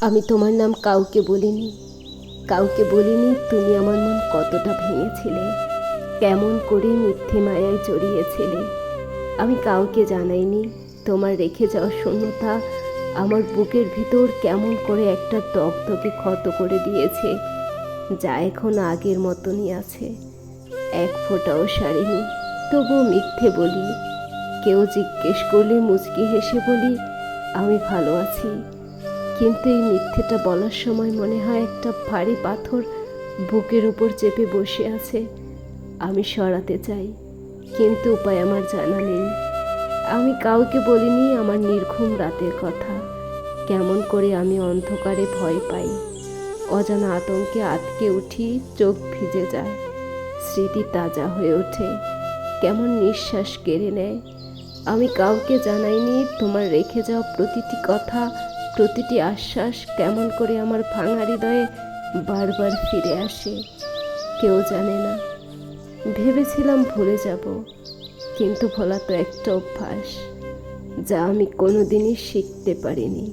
আমি তোমার নাম কাউকে বলিনি। কাউকে বলিনি তুমি আমার মন কতটা ভেঙেছিলে। কেমন করে মিথ্যে মায়ায় জড়িয়েছিলে। আমি কাউকে জানাইনি। তোমার রেখে যাওয়া শূন্যতা আমার বুকের ভিতর কেমন করে একটা দগদগে ক্ষত করে দিয়েছে, যা এখন আগের মতনই আছে। এক ফোঁটাও সারেনি। তবুও মিথ্যে বলি। কেউ জিজ্ঞেস করলে মুচকি হেসে বলি, আমি ভালো আছি। কিন্তু এই মিথ্যেটা বলার সময় মনে হয় একটা ভারী পাথর বুকের উপর চেপে বসে আছে। আমি সরাতে চাই, কিন্তু উপায় আমার জানা নেই। আমি কাউকে বলিনি আমার নির্ঘুম রাতের কথা। কেমন করে আমি অন্ধকারে ভয় পাই। অজানা আতঙ্কে আটকে উঠি, চোখ ভিজে যায়। স্মৃতি তাজা হয়ে ওঠে, কেমন নিঃশ্বাস কেড়ে নেয়। আমি কাউকে জানাইনি তোমার রেখে যাওয়া প্রতিটি কথা প্রতিটি আশ্বাস কেমন করে আমার ভাঙা হৃদয়ে বারবার ফিরে আসে, কেউ জানে না। ভেবেছিলাম ভুলে যাব, কিন্তু ভোলা তো একটা অভ্যাস, যা আমি কোনোদিনই শিখতে পারিনি।